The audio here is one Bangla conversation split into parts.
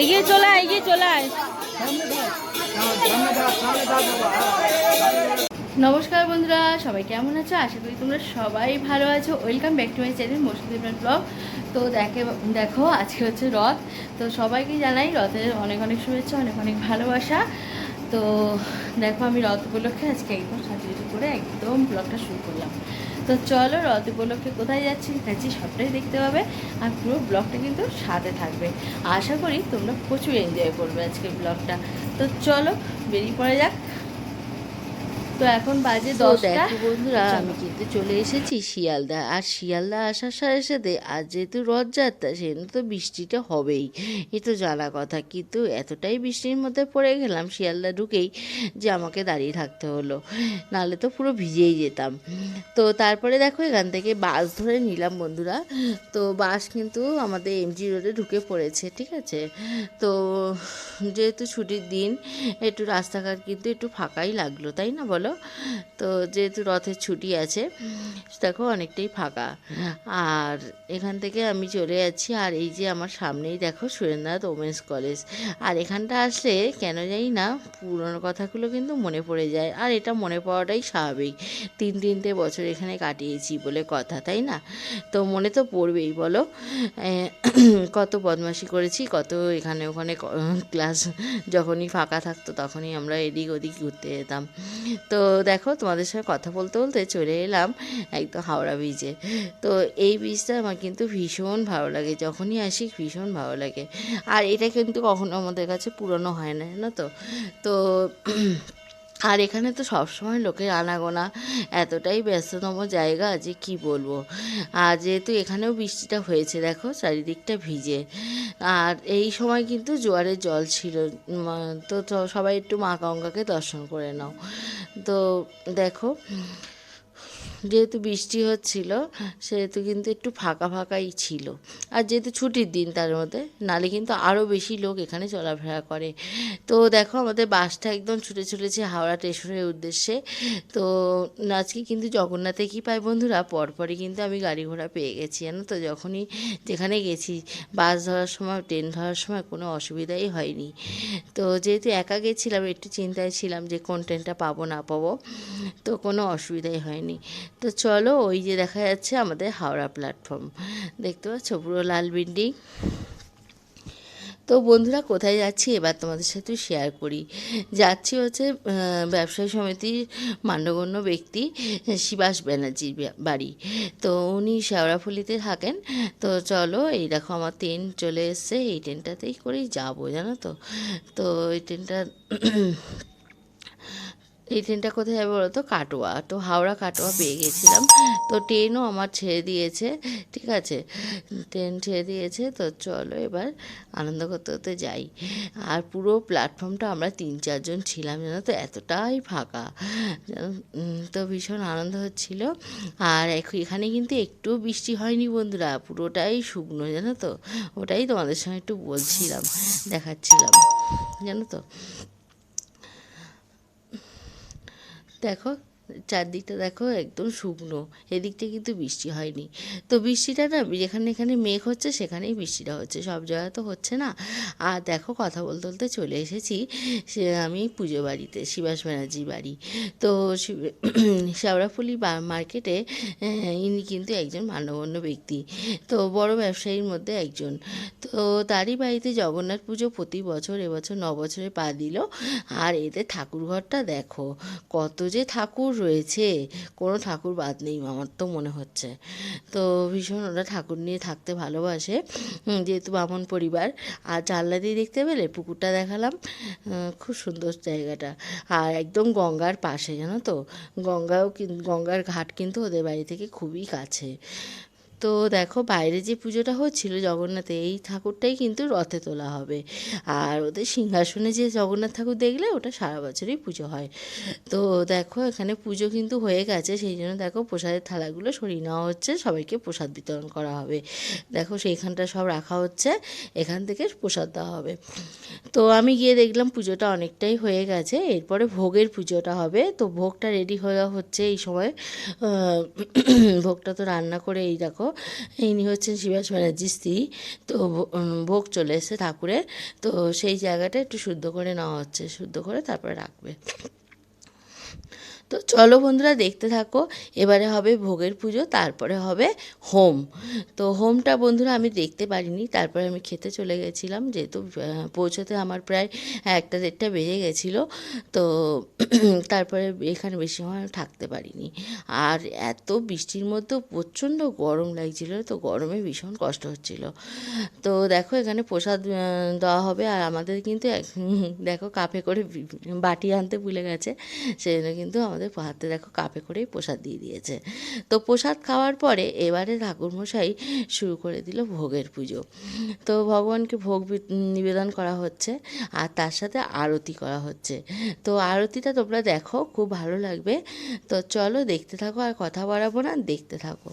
এগিয়ে চলে এগিয়ে চলে নমস্কার বন্ধুরা, সবাই কেমন আছো? আশা করি তোমরা সবাই ভালো আছো। Welcome back to my channel মসুদিমান blog তো দেখে, দেখো, আজকে হচ্ছে রথ। তো সবাইকে জানাই রথের অনেক অনেক শুভেচ্ছা, অনেক অনেক ভালোবাসা। তো দেখো আমি রথ উপলক্ষে আজকে একদম সাজুগুজু করে একদম ব্লগটা শুরু করলাম। তো চলো রথ উপলক্ষে কোথায় যাচ্ছি যাচ্ছি সবটাই দেখতে পাবে আর পুরো ব্লগটা কিন্তু সাথে থাকবে। আশা করি তোমরা প্রচুর এনজয় করবে আজকে ব্লগটা তো চলো বেরিয়ে পড়ে যাক। তো এখন বাজে দশটা। দেখো বন্ধুরা আমি কিন্তু চলে এসেছি শিয়ালদা। আর শিয়ালদা আসার সাথে সাথে আজ যেহেতু রথযাত্রা সেদিন তো বৃষ্টিটা হবেই। এ তো জানা কথা কিন্তু এতটাই বৃষ্টির মধ্যে পড়ে গেলাম শিয়ালদা ঢুকেই যে আমাকে দাঁড়িয়ে থাকতে হলো। নাহলে তো পুরো ভিজেই যেতাম। তো তারপরে দেখো এখান থেকে বাস ধরে নিলাম বন্ধুরা। তো বাস কিন্তু আমাদের এমজি রোডে ঢুকে পড়েছে ঠিক আছে? তো যেহেতু ছুটির দিন একটু রাস্তাঘাট কিন্তু একটু ফাঁকাই লাগল তাই না বলো? তো যেহেতু রথের ছুটি আছে, দেখো অনেকটাই ফাঁকা। আর এখান থেকে আমি চলে যাচ্ছি, আর এই যে আমার সামনেই দেখো সুরেন্দ্রনাথ ওমেন্স কলেজ। আর এখানটা আসলে কেন জানি না, পুরনো কথাগুলো কিন্তু মনে পড়ে যায়। আর এটা মনে পড়াটাই স্বাভাবিক। তিন তিনটে বছর এখানে কাটিয়েছি বলে কথা, তাই না? তো মনে তো পড়বেই, বলো। কত বদমাশি করেছি, কত এখানে ওখানে ক্লাস যখনই ফাঁকা থাকতো তখনই আমরা এদিক ওদিক ঘুরতে যেতাম। তো দেখো তোমাদের সঙ্গে কথা বলতে বলতে চলে এলাম একদম হাওড়া ব্রিজে তো এই ব্রিজটা আমার কিন্তু ভীষণ ভালো লাগে, যখনই আসি ভীষণ ভালো লাগে। আর এটা কিন্তু কখনো আমাদের কাছে পুরনো হয় না, জানো তো? তো আর এখানে তো সবসময় লোকের আনাগোনা, এতটাই ব্যস্ততম জায়গা যে কি বলব? আর যেহেতু এখানেও বৃষ্টিটা হয়েছে, দেখো চারিদিকটা ভিজে। আর এই সময় কিন্তু জোয়ারের জল ছিল তো তো সবাই একটু মা গঙ্গাকে দর্শন করে নাও। তো দেখো যেহেতু বৃষ্টি হচ্ছিল, সেহেতু কিন্তু একটু ফাঁকা ফাঁকাই ছিল। আর যেহেতু ছুটির দিন তার মধ্যে, নালে কিন্তু আরও বেশি লোক এখানে চলাফেরা করে। তো দেখো আমাদের বাসটা একদম ছুটে ছুটেছে হাওড়া স্টেশনের উদ্দেশ্যে। তো আজকে কিন্তু জগন্নাথে কি পাই বন্ধুরা? পরপরই কিন্তু আমি গাড়ি ঘোড়া পেয়ে গেছি, জানো তো? যখনই যেখানে গেছি, বাস ধরার সময়, ট্রেন ধরার সময় কোনো অসুবিধাই হয়নি। তো যেহেতু একা গেছিলাম, একটু চিন্তায় ছিলাম যে কোন ট্রেনটা পাবো, না পাবো, তো কোনো অসুবিধাই হয়নি। তো চলো ওই যে দেখা যাচ্ছে আমাদের হাওড়া প্ল্যাটফর্ম দেখতে পাচ্ছ পুরো লাল বিল্ডিং তো বন্ধুরা, কোথায় যাচ্ছি? এবার তোমাদের সাথে শেয়ার করি। যাচ্ছি হচ্ছে ব্যবসায়ী সমিতির মান্যগণ্য ব্যক্তি শিবাস ব্যানার্জির বাড়ি। তো উনি শেওড়াফুলিতে থাকেন। তো চলো, এই দেখো আমার ট্রেন চলে এসছে। এই ট্রেনটাতেই করেই যাব, জানো তো? তো এই ট্রেনটা এই ট্রেনটা কোথায় যাবে বলো তো কাটোয়া। তো হাওড়া কাটোয়া পেয়ে গেছিলাম। তো ট্রেনও আমার ছেড়ে দিয়েছে, ঠিক আছে? ট্রেন ছেড়ে দিয়েছে, তো চলো এবার আনন্দ করতে করতে যাই। আর পুরো প্ল্যাটফর্মটা আমরা তিন চারজন ছিলাম, জানো তো? এতটাই ফাঁকা। তো ভীষণ আনন্দ হচ্ছিল। আর এখানে কিন্তু একটু বৃষ্টি হয়নি বন্ধুরা, পুরোটাই শুকনো, জানো তো? ওটাই তোমাদের সঙ্গে একটু বলছিলাম, দেখাচ্ছিলাম, জানো তো? দেখো চারদিকটা দেখো একদম শুকনো, এদিকটা কিন্তু বৃষ্টি হয়নি। তো বৃষ্টিটা না, যেখানে এখানে মেঘ হচ্ছে সেখানেই বৃষ্টিটা হচ্ছে, সব জায়গায় তো হচ্ছে না। আর দেখো কথা বলতে বলতে চলে এসেছি, সে আমি পুজো বাড়িতে শিবাস ব্যানার্জির বাড়ি। তো শেওড়াফুলি মার্কেটে ইনি কিন্তু একজন মান্যগণ্য ব্যক্তি। তো বড় ব্যবসায়ীর মধ্যে একজন। তো তারই বাড়িতে জগন্নাথ পুজো প্রতি বছর, এবছর ন বছরে পা দিল। আর এদের ঠাকুরঘরটা দেখো, কত যে ঠাকুর রয়েছে। কোনো ঠাকুর বাদ নেই, আমার তো মনে হচ্ছে। তো ভীষণ ওরা ঠাকুর নিয়ে থাকতে ভালোবাসে। যেহেতু বামন পরিবার, আর জানলা দিয়ে দেখতে পেলে পুকুরটা দেখালাম। খুব সুন্দর জায়গাটা। আর একদম গঙ্গার পাশে, জানো তো? গঙ্গাও গঙ্গার ঘাট কিন্তু ওদের বাড়ি থেকে খুবই কাছে। তো দেখো বাইরে যে পুজোটা হচ্ছিল জগন্নাথে, এই ঠাকুরটাই কিন্তু রথে তোলা হবে। আর ওদের সিংহাসনে যে জগন্নাথ ঠাকুর দেখলে ওটা সারা বছরই পুজো হয়। তো দেখো এখানে পুজো কিন্তু হয়ে গেছে, সেই জন্য দেখো প্রসাদের থালাগুলো সরিয়ে নেওয়া হচ্ছে, সবাইকে প্রসাদ বিতরণ করা হবে। দেখো সেইখানটা সব রাখা হচ্ছে, এখান থেকে প্রসাদ দেওয়া হবে। তো আমি গিয়ে দেখলাম পুজোটা অনেকটাই হয়ে গেছে, এরপরে ভোগের পুজোটা হবে। তো ভোগটা রেডি হয়ে হচ্ছে এই সময় ভোগটা তো রান্না করে এই দেখো ইনি হচ্ছেন শিবাস ব্যানার্জির স্ত্রী। তো ভোগ চলে এসেছে ঠাকুরের। তো সেই জায়গাটা একটু শুদ্ধ করে নেওয়া হচ্ছে, শুদ্ধ করে তারপরে রাখবে। তো চলো বন্ধুরা দেখতে থাকো। এবারে হবে ভোগের পুজো, তারপরে হবে হোম। তো হোমটা বন্ধুরা আমি দেখতে পারিনি, তারপরে আমি খেতে চলে গেছিলাম, যেহেতু পৌঁছতে আমার প্রায় একটা দেড়টা বেজে গেছিল। তো তারপরে এখানে বেশি সময় থাকতে পারিনি। আর এত বৃষ্টির মধ্যে প্রচণ্ড গরম লাগছিল, তো গরমে ভীষণ কষ্ট হচ্ছিল। তো দেখো এখানে প্রসাদ দেওয়া হবে, আর আমাদের কিন্তু দেখো কাপে করে বাটি আনতে ভুলে গেছে, সেজন্য কিন্তু আমাদের হাতে দেখো কাপে করেই প্রসাদ দিয়ে দিয়েছে। তো প্রসাদ খাওয়ার পরে এবারে ঠাকুরমশাই শুরু করে দিল ভোগের পুজো। তো ভগবানকে ভোগ নিবেদন করা হচ্ছে আর তার সাথে আরতি করা হচ্ছে। তো আরতিটা তোমরা দেখো, খুব ভালো লাগবে। তো চলো দেখতে থাকো আর কথা বাড়াবো না, দেখতে থাকো।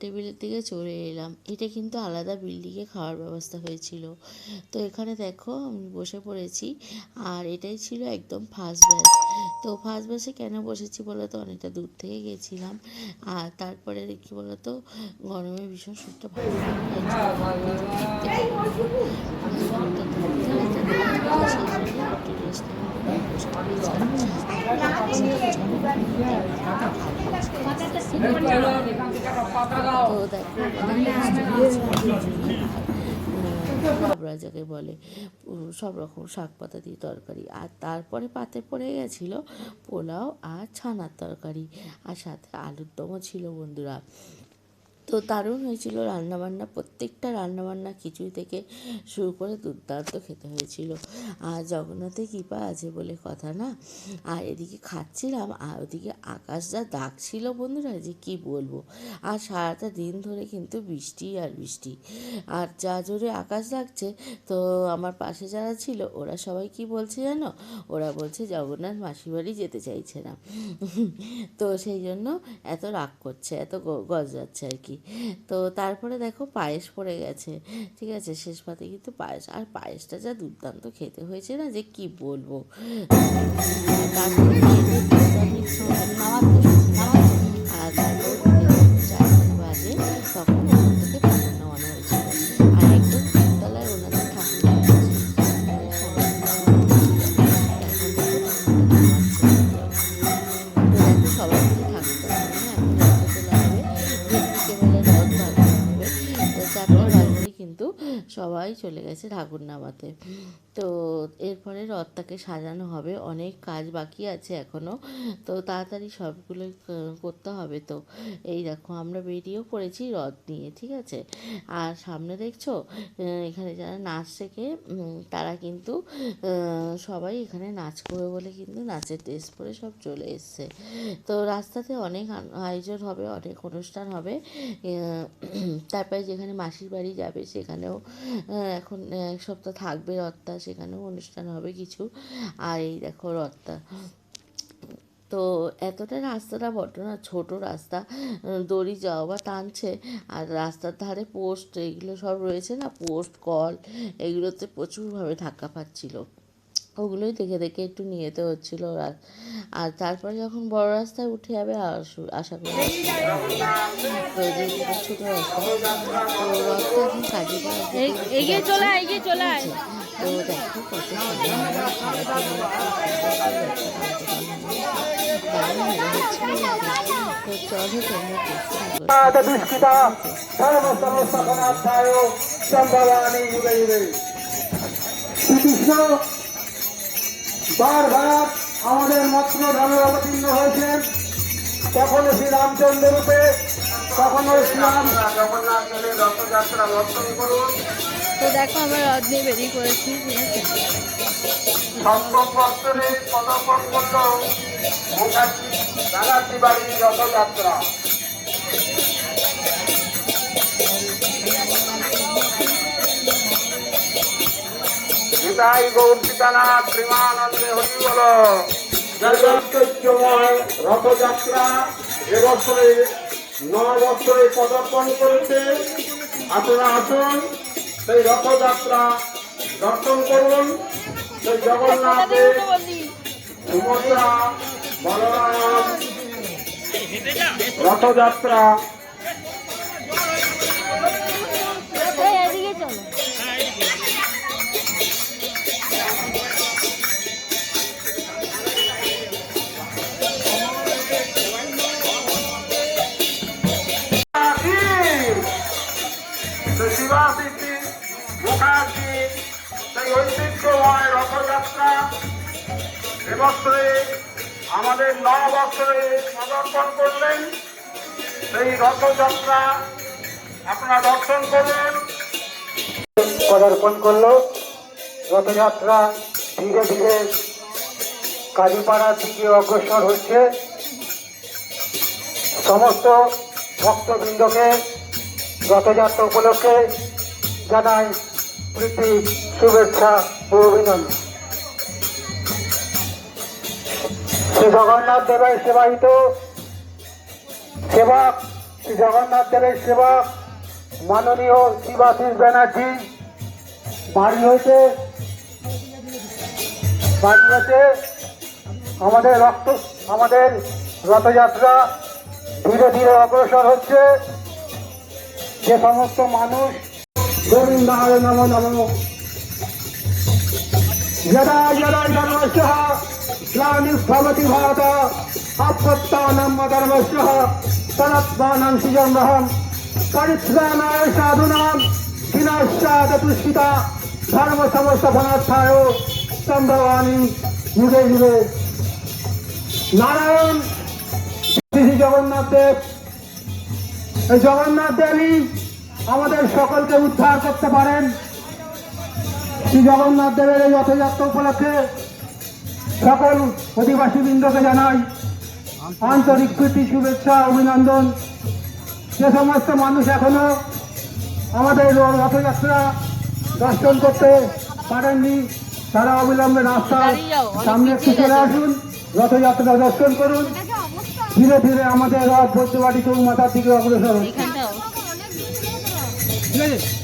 টেবিলের দিকে চলে এলাম। এটা কিন্তু আলাদা বিল্ডিংয়ে খাওয়ার ব্যবস্থা হয়েছিল। তো এখানে দেখো আমি বসে পড়েছি আর এটাই ছিল একদম ফার্স্ট ব্যাচ তো ফার্স্ট ব্যাচে কেন বসেছি বলো তো? অনেকটা দূর থেকে গেছিলাম। আর তারপরে কি বলো তো গরমে ভীষণ শরীরটা ভালো লাবড়া যাকে বলে সব রকম শাক পাতা দিয়ে তরকারি। আর তারপরে পাতে পড়ে গেছিল পোলাও আর ছানার তরকারি। আর সাথে আলুর দমও ছিল বন্ধুরা। তো দারুণ হয়েছিল রান্নাবান্না। প্রত্যেকটা রান্নাবান্না খিচুড়ি থেকে শুরু করে দুর্দান্ত খেতে হয়েছিল। আর জগন্নাথের কৃপা আছে বলে কথা না? আর এদিকে খাচ্ছিলাম, আর ওদিকে আকাশ যা দাগ ছিল বন্ধুরা, যে কি বলব? আর সারাটা দিন ধরে কিন্তু বৃষ্টি আর বৃষ্টি। আর যা জোরে আকাশ লাগছে তো আমার পাশে যারা ছিল, ওরা সবাই কি বলছে জানো? ওরা বলছে জগন্নাথ মাসির বাড়ি যেতে চাইছে না। তো সেই জন্য এত রাগ করছে, এত গজ যাচ্ছে আর কি। তো তারপরে দেখো পায়েস পড়ে গেছে, ঠিক আছে? শেষ পাতে কিন্তু পায়েস, আর পায়েসটা যা দুর্দান্ত খেতে হয়েছে না যে কি বলব? তারপরে সবাই চলে গেছে ঠাকুর নামাতে। তো এরপরে রথটাকে সাজানো হবে, অনেক কাজ বাকি আছে এখনও তো তাড়াতাড়ি সবগুলো করতে হবে তো। এই দেখো, আমরা বেরিয়েও পড়েছি রথ নিয়ে, ঠিক আছে? আর সামনে দেখছ এখানে যারা নাচ শেখে তারা কিন্তু সবাই এখানে নাচ করবে বলে কিন্তু নাচের ড্রেস পরে সব চলে এসছে। তো রাস্তাতে অনেক আয়োজন হবে, অনেক অনুষ্ঠান হবে। তারপরে যেখানে মাসির বাড়ি যাবে, সেখানেও এখন এক সপ্তাহ থাকবে রত্তা সেখানেও অনুষ্ঠান হবে কিছু। আর এই দেখো রত্তা তো এতটা রাস্তাটা বড্ড না, ছোট রাস্তা। দড়ি যাওয়া বা টানছে, আর রাস্তার ধারে পোস্ট, এগুলো সব রয়েছে না? পোস্ট, কল, এগুলোতে প্রচুরভাবে ধাক্কা পাচ্ছিল ওগুলোই দেখে দেখে একটু নিয়ে যেতে হচ্ছিল আর আর তারপরে যখন বড় রাস্তায় উঠে যাবে আশা করি। ছোট রাস্তা তো রাস্তা এখন কাজে এগিয়ে চলে এগিয়ে চলে আয়। তো দেখো কত সুন্দর তো চলো তোমরা দেখতে থাকো। দুষ্কৃতা সর্বসর্বস্থাপনাধ্যায় সম্ভবানি যুগে যুগে শ্রীকৃষ্ণ বারবার আমাদের মত্র ধামে অবতীর্ণ হয়েছেন। কখনো শ্রী রামচন্দ্র রূপে কখনো শ্রীরাম দেবের রথযাত্রা দর্শন করুন তো দেখো আমরা রথ নিয়ে বেরিয়ে পড়েছি। করল মুখার্জি রথযাত্রা। নিতাই গৌর সীতানাথ প্রেমানন্দে হরি বল। জগৎময় রথযাত্রা এবছরে নয় বছরে পদার্পণ করেছে। আপনারা আসুন, সেই রথযাত্রা দর্শন করুন। সেই জগন্নাথের সুভদ্রা বলরাম। রথযাত্রা রথযাত্রা এবছরে আমাদের ন বছরে পদার্পণ করলেন। সেই রথযাত্রা আপনারা দর্শন করলেন। পদার্পণ করল। রথযাত্রা ধীরে ধীরে কালীপাড়ার দিকে অগ্রসর হচ্ছে। সমস্ত ভক্তবৃন্দকে রথযাত্রা উপলক্ষে জানাই প্রীতি, শুভেচ্ছা ও অভিনন্দন। শ্রী জগন্নাথ দেবের সেবায়িত সেবক, শ্রী জগন্নাথ দেবের সেবক, মাননীয় শিবাশিস ব্যানার্জি, বাড়ি হয়েছে বাড়ি হয়েছে আমাদের রক্ত, আমাদের রথযাত্রা ধীরে ধীরে অগ্রসর হচ্ছে। যে সমস্ত মানুষ গোবিন্দায় নম নম यदा यदा धर्मस्य ग्लानिर्भवति भारत अपत्तानं धर्मस्य तदत्मानं सृजन्महं परित्राणाय साधूनां विनाशादतुष्टिता धर्म समस्तफलार्थाय सम्भवामि युगे युगे নারায়ণ শ্রী শ্রী জগন্নাথ দেব এই জগন্নাথ দেবই আমাদের সকলকে উদ্ধার করতে পারেন। শ্রী জগন্নাথ দেবের এই রথযাত্রা উপলক্ষে সকল অধিবাসী বৃন্দকে জানাই আন্তরিক প্রীতি, শুভেচ্ছা, অভিনন্দন। যে সমস্ত মানুষ এখনও আমাদের রথযাত্রা দর্শন করতে পারেননি, তারা অবিলম্বে রাস্তার সামনে একটু চলে আসুন, রথযাত্রা দর্শন করুন। ধীরে ধীরে আমাদের রথ বৈদ্যবাড়ি চৌমাথার দিকে অগ্রসর হচ্ছে। ঠিক আছে